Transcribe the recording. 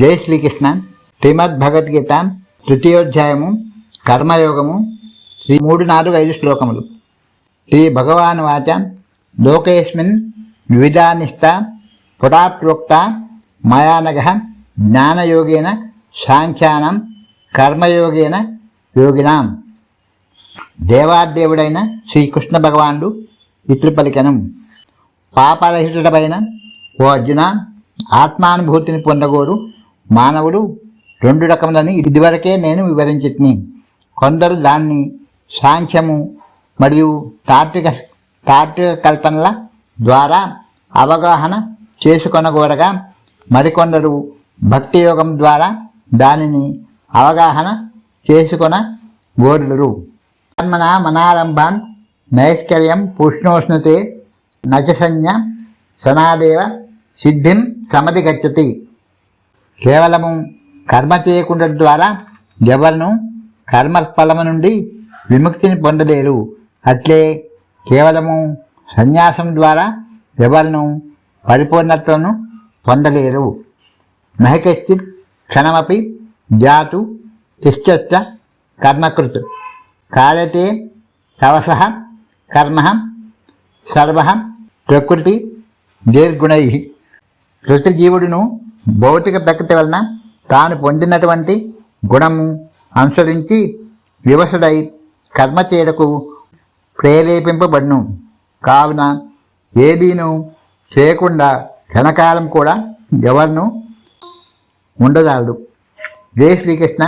జై శ్రీకృష్ణ. శ్రీమద్ భగవద్గీత తృతీయోధ్యాయము కర్మయోగము శ్రీ మూడు నాలుగు ఐదు శ్లోకములు. శ్రీ భగవాన్ వాచ లోకేస్మిన్ వివిధానిష్ట పురాప్రోక్త మయానగ జ్ఞానయోగేన సాంఖ్యానం కర్మయోగేన యోగినాం. దేవాదేవుడైన శ్రీకృష్ణ భగవానుడు ఇట్లు పలికను పాపరహితుడమైన ఓ అర్జున ఆత్మానుభూతిని పొందగోరు మానవుడు రెండు రకములని ఇదివరకే నేను వివరించి కొందరు దాన్ని సాంఖ్యము మరియు తాత్విక తాత్విక కల్పనల ద్వారా అవగాహన చేసుకొనగోరగా మరికొందరు భక్తి యోగం ద్వారా దానిని అవగాహన చేసుకొన గోరులరు కర్మణ మనారంభాన్ నైష్కర్యం పూష్ణోష్ణుతే నచసంజ్ఞ సనాదేవ సిద్ధిం సమధిగచ్చతి. కేవలము కర్మ చేయకుండా ద్వారా ఎవరును కర్మఫలము నుండి విముక్తిని పొందలేరు. అట్లే కేవలము సన్యాసం ద్వారా ఎవరును పరిపూర్ణత్వను పొందలేరు. నహికశ్చిత్ క్షణమపి జాతు తిష్టచ్చ కర్మకృత్. కాలతే తవస కర్మ సర్వ ప్రకృతి నిర్గుణై ప్రతి జీవుడును భౌతిక ప్రకృతి వలన తాను పొందినటువంటి గుణము అనుసరించి వివసుడై కర్మ చేయడకు ప్రేరేపింపబడును. కావున ఏదీను చేయకుండా క్షణకాలం కూడా ఎవరినూ ఉండదాడు జై శ్రీకృష్ణ.